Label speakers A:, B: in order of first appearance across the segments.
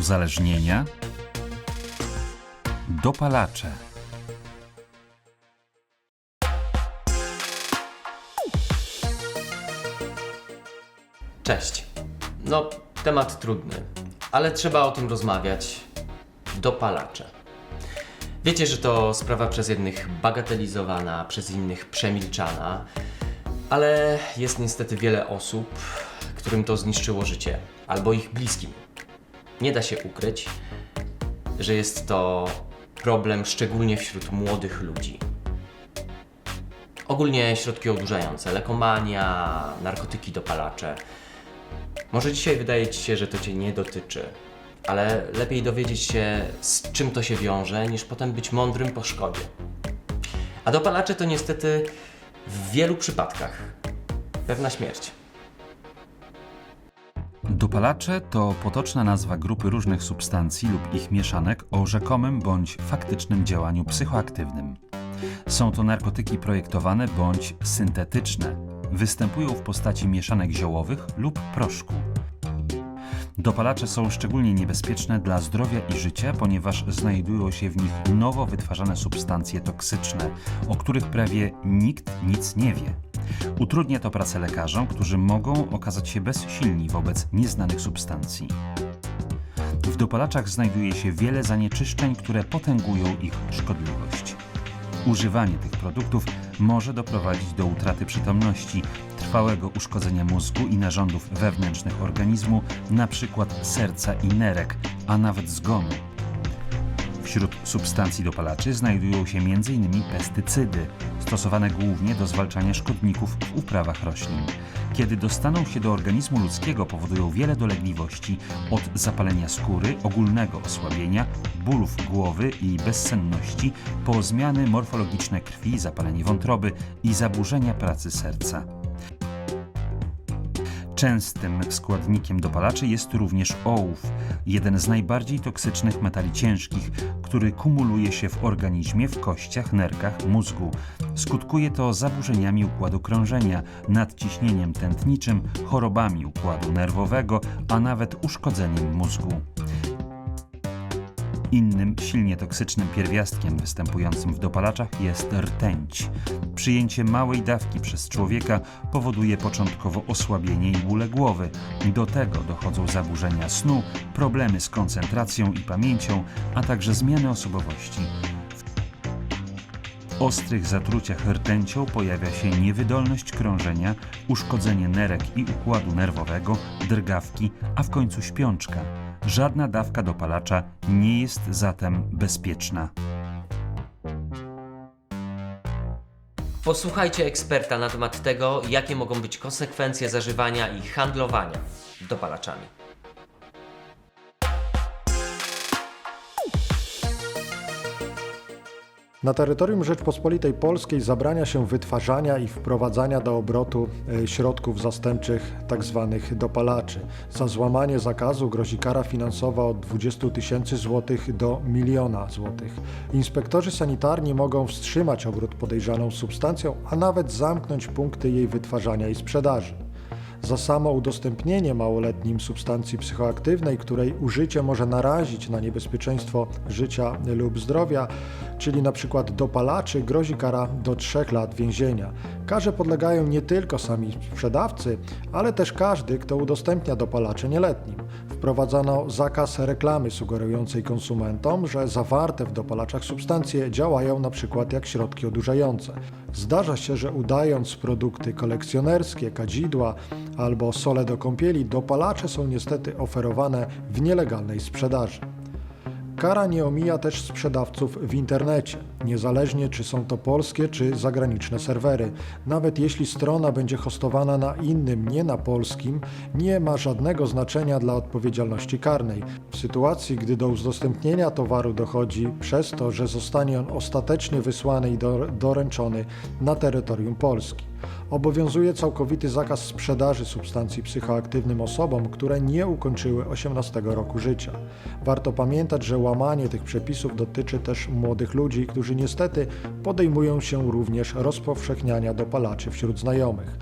A: uzależnienia, dopalacze.
B: Cześć. No, temat trudny, ale trzeba o tym rozmawiać. Dopalacze. Wiecie, że to sprawa przez jednych bagatelizowana, przez innych przemilczana, ale jest niestety wiele osób, którym to zniszczyło życie, albo ich bliskim. Nie da się ukryć, że jest to problem szczególnie wśród młodych ludzi. Ogólnie środki odurzające, lekomania, narkotyki, dopalacze. Może dzisiaj wydaje Ci się, że to Cię nie dotyczy, ale lepiej dowiedzieć się, z czym to się wiąże, niż potem być mądrym po szkodzie. A dopalacze to niestety w wielu przypadkach pewna śmierć.
A: Dopalacze to potoczna nazwa grupy różnych substancji lub ich mieszanek o rzekomym bądź faktycznym działaniu psychoaktywnym. Są to narkotyki projektowane bądź syntetyczne. Występują w postaci mieszanek ziołowych lub proszku. Dopalacze są szczególnie niebezpieczne dla zdrowia i życia, ponieważ znajdują się w nich nowo wytwarzane substancje toksyczne, o których prawie nikt nic nie wie. Utrudnia to pracę lekarzom, którzy mogą okazać się bezsilni wobec nieznanych substancji. W dopalaczach znajduje się wiele zanieczyszczeń, które potęgują ich szkodliwość. Używanie tych produktów może doprowadzić do utraty przytomności, trwałego uszkodzenia mózgu i narządów wewnętrznych organizmu, np. serca i nerek, a nawet zgonu. Wśród substancji dopalaczy znajdują się m.in. pestycydy, stosowane głównie do zwalczania szkodników w uprawach roślin. Kiedy dostaną się do organizmu ludzkiego, powodują wiele dolegliwości, od zapalenia skóry, ogólnego osłabienia, bólów głowy i bezsenności, po zmiany morfologiczne krwi, zapalenie wątroby i zaburzenia pracy serca. Częstym składnikiem dopalaczy jest również ołów, jeden z najbardziej toksycznych metali ciężkich, który kumuluje się w organizmie, w kościach, nerkach, mózgu. Skutkuje to zaburzeniami układu krążenia, nadciśnieniem tętniczym, chorobami układu nerwowego, a nawet uszkodzeniem mózgu. Innym silnie toksycznym pierwiastkiem występującym w dopalaczach jest rtęć. Przyjęcie małej dawki przez człowieka powoduje początkowo osłabienie i bóle głowy. Do tego dochodzą zaburzenia snu, problemy z koncentracją i pamięcią, a także zmiany osobowości. Ostrych zatruciach rtęcią pojawia się niewydolność krążenia, uszkodzenie nerek i układu nerwowego, drgawki, a w końcu śpiączka. Żadna dawka dopalacza nie jest zatem bezpieczna.
B: Posłuchajcie eksperta na temat tego, jakie mogą być konsekwencje zażywania i handlowania dopalaczami.
C: Na terytorium Rzeczpospolitej Polskiej zabrania się wytwarzania i wprowadzania do obrotu e, środków zastępczych tzw. dopalaczy. Za złamanie zakazu grozi kara finansowa od 20 tysięcy złotych do miliona złotych. Inspektorzy sanitarni mogą wstrzymać obrót podejrzaną substancją, a nawet zamknąć punkty jej wytwarzania i sprzedaży za samo udostępnienie małoletnim substancji psychoaktywnej, której użycie może narazić na niebezpieczeństwo życia lub zdrowia, czyli przykład dopalaczy, grozi kara do 3 lat więzienia. Karze podlegają nie tylko sami sprzedawcy, ale też każdy, kto udostępnia dopalacze nieletnim. Wprowadzano zakaz reklamy sugerującej konsumentom, że zawarte w dopalaczach substancje działają na przykład jak środki odurzające. Zdarza się, że udając produkty kolekcjonerskie, kadzidła albo sole do kąpieli, dopalacze są niestety oferowane w nielegalnej sprzedaży. Kara nie omija też sprzedawców w internecie, niezależnie czy są to polskie czy zagraniczne serwery. Nawet jeśli strona będzie hostowana na innym, nie na polskim, nie ma żadnego znaczenia dla odpowiedzialności karnej. W sytuacji, gdy do udostępnienia towaru dochodzi przez to, że zostanie on ostatecznie wysłany i do, doręczony na terytorium Polski. Obowiązuje całkowity zakaz sprzedaży substancji psychoaktywnym osobom, które nie ukończyły 18 roku życia. Warto pamiętać, że łamanie tych przepisów dotyczy też młodych ludzi, którzy niestety podejmują się również rozpowszechniania dopalaczy wśród znajomych.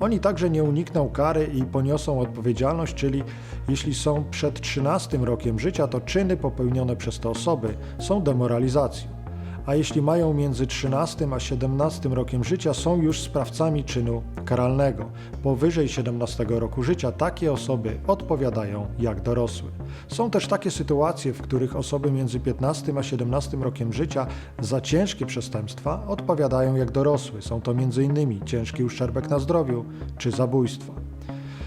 C: Oni także nie unikną kary i poniosą odpowiedzialność, czyli jeśli są przed 13 rokiem życia, to czyny popełnione przez te osoby są demoralizacją. A jeśli mają między 13 a 17 rokiem życia, są już sprawcami czynu karalnego. Powyżej 17 roku życia takie osoby odpowiadają jak dorosłe. Są też takie sytuacje, w których osoby między 15 a 17 rokiem życia za ciężkie przestępstwa odpowiadają jak dorosły. Są to m.in. ciężki uszczerbek na zdrowiu czy zabójstwa.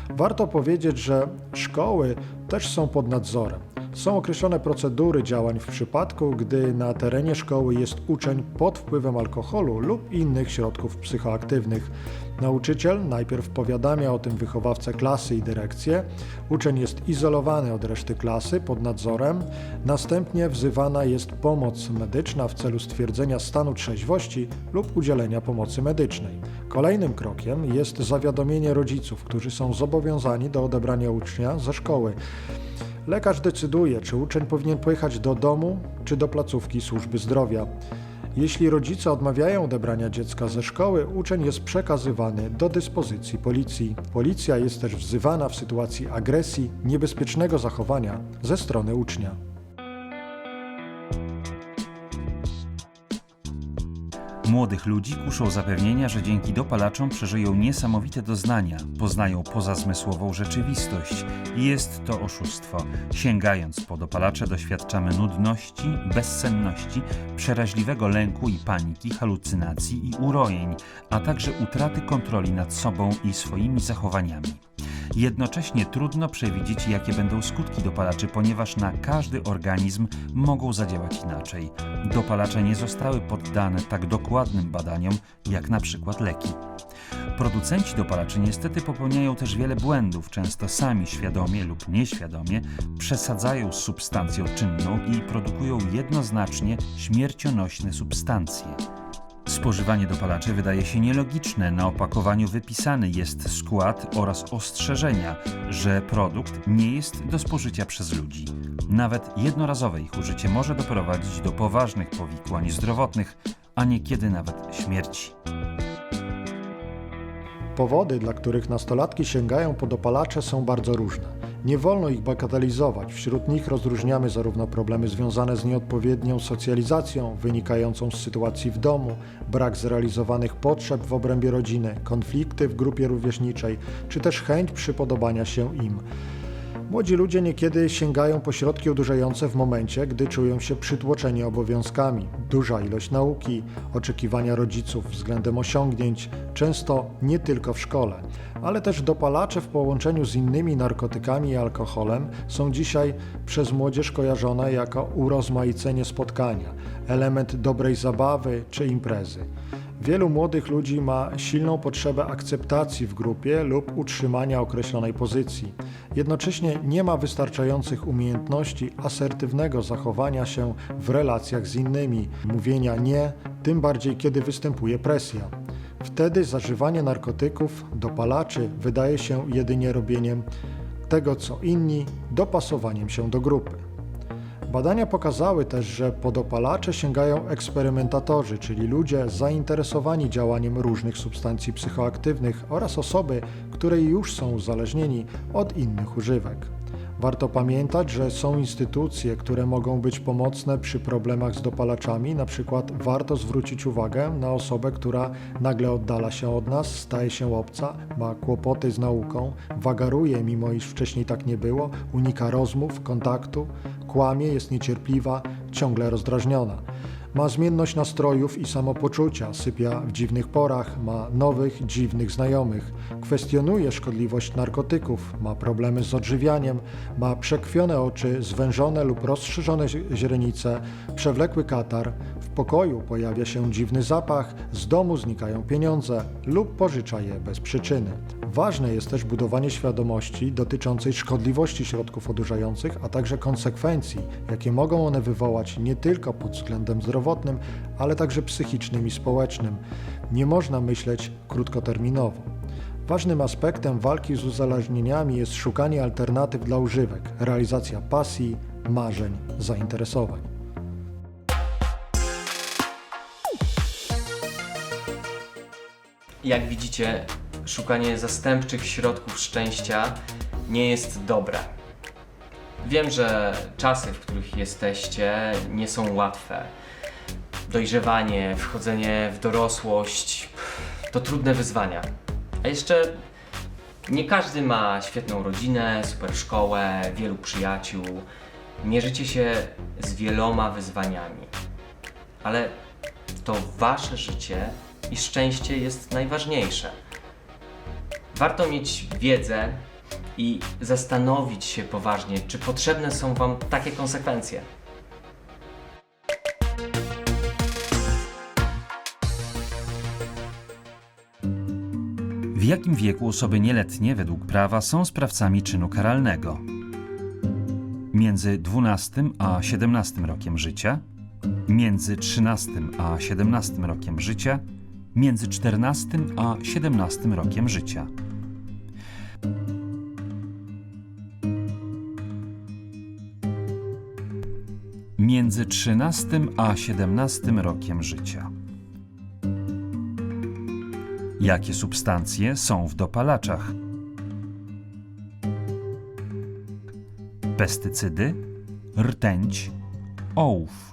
C: Warto powiedzieć, że szkoły też są pod nadzorem. Są określone procedury działań w przypadku, gdy na terenie szkoły jest uczeń pod wpływem alkoholu lub innych środków psychoaktywnych. Nauczyciel najpierw powiadamia o tym wychowawcę klasy i dyrekcję. Uczeń jest izolowany od reszty klasy pod nadzorem. Następnie wzywana jest pomoc medyczna w celu stwierdzenia stanu trzeźwości lub udzielenia pomocy medycznej. Kolejnym krokiem jest zawiadomienie rodziców, którzy są zobowiązani do odebrania ucznia ze szkoły. Lekarz decyduje, czy uczeń powinien pojechać do domu, czy do placówki służby zdrowia. Jeśli rodzice odmawiają odebrania dziecka ze szkoły, uczeń jest przekazywany do dyspozycji policji. Policja jest też wzywana w sytuacji agresji, niebezpiecznego zachowania ze strony ucznia.
A: Młodych ludzi kuszą zapewnienia, że dzięki dopalaczom przeżyją niesamowite doznania, poznają pozazmysłową rzeczywistość. Jest to oszustwo. Sięgając po dopalacze doświadczamy nudności, bezsenności, przeraźliwego lęku i paniki, halucynacji i urojeń, a także utraty kontroli nad sobą i swoimi zachowaniami. Jednocześnie trudno przewidzieć, jakie będą skutki dopalaczy, ponieważ na każdy organizm mogą zadziałać inaczej. Dopalacze nie zostały poddane tak dokładnym badaniom, jak na przykład leki. Producenci dopalaczy niestety popełniają też wiele błędów, często sami świadomie lub nieświadomie przesadzają z substancją czynną i produkują jednoznacznie śmiercionośne substancje. Spożywanie dopalaczy wydaje się nielogiczne. Na opakowaniu wypisany jest skład oraz ostrzeżenia, że produkt nie jest do spożycia przez ludzi. Nawet jednorazowe ich użycie może doprowadzić do poważnych powikłań zdrowotnych, a niekiedy nawet śmierci.
C: Powody, dla których nastolatki sięgają po dopalacze, są bardzo różne. Nie wolno ich bagatelizować. Wśród nich rozróżniamy zarówno problemy związane z nieodpowiednią socjalizacją, wynikającą z sytuacji w domu, brak zrealizowanych potrzeb w obrębie rodziny, konflikty w grupie rówieśniczej, czy też chęć przypodobania się im. Młodzi ludzie niekiedy sięgają po środki odurzające w momencie, gdy czują się przytłoczeni obowiązkami. Duża ilość nauki, oczekiwania rodziców względem osiągnięć, często nie tylko w szkole, ale też dopalacze w połączeniu z innymi narkotykami i alkoholem są dzisiaj przez młodzież kojarzone jako urozmaicenie spotkania, element dobrej zabawy czy imprezy. Wielu młodych ludzi ma silną potrzebę akceptacji w grupie lub utrzymania określonej pozycji. Jednocześnie nie ma wystarczających umiejętności asertywnego zachowania się w relacjach z innymi, mówienia nie, tym bardziej kiedy występuje presja. Wtedy zażywanie narkotyków, dopalaczy wydaje się jedynie robieniem tego co inni, dopasowaniem się do grupy. Badania pokazały też, że po dopalacze sięgają eksperymentatorzy, czyli ludzie zainteresowani działaniem różnych substancji psychoaktywnych oraz osoby, które już są uzależnieni od innych używek. Warto pamiętać, że są instytucje, które mogą być pomocne przy problemach z dopalaczami. Na przykład warto zwrócić uwagę na osobę, która nagle oddala się od nas, staje się obca, ma kłopoty z nauką, wagaruje, mimo iż wcześniej tak nie było, unika rozmów, kontaktu, kłamie, jest niecierpliwa, ciągle rozdrażniona. Ma zmienność nastrojów i samopoczucia, sypia w dziwnych porach, ma nowych, dziwnych znajomych, kwestionuje szkodliwość narkotyków, ma problemy z odżywianiem, ma przekrwione oczy, zwężone lub rozszerzone źrenice, przewlekły katar, pokoju pojawia się dziwny zapach, z domu znikają pieniądze lub pożycza je bez przyczyny. Ważne jest też budowanie świadomości dotyczącej szkodliwości środków odurzających, a także konsekwencji, jakie mogą one wywołać nie tylko pod względem zdrowotnym, ale także psychicznym i społecznym. Nie można myśleć krótkoterminowo. Ważnym aspektem walki z uzależnieniami jest szukanie alternatyw dla używek, realizacja pasji, marzeń, zainteresowań.
B: Jak widzicie, szukanie zastępczych środków szczęścia nie jest dobre. Wiem, że czasy, w których jesteście, nie są łatwe. Dojrzewanie, wchodzenie w dorosłość to trudne wyzwania. A jeszcze nie każdy ma świetną rodzinę, super szkołę, wielu przyjaciół. Mierzycie się z wieloma wyzwaniami. Ale to wasze życie i szczęście jest najważniejsze. Warto mieć wiedzę i zastanowić się poważnie, czy potrzebne są wam takie konsekwencje.
A: W jakim wieku osoby nieletnie według prawa są sprawcami czynu karalnego? Między 12 a 17 rokiem życia, między 13 a 17 rokiem życia, między 14 a 17 rokiem życia. Między 13 a 17 rokiem życia. Jakie substancje są w dopalaczach? Pestycydy, rtęć, ołów.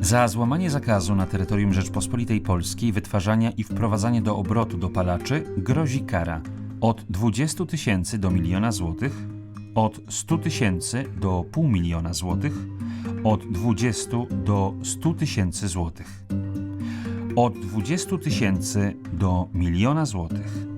A: Za złamanie zakazu na terytorium Rzeczpospolitej Polskiej wytwarzania i wprowadzania do obrotu dopalaczy grozi kara od 20 tysięcy do miliona złotych, od 100 tysięcy do pół miliona złotych, od 20 do 100 tysięcy złotych od 20 tysięcy do miliona złotych.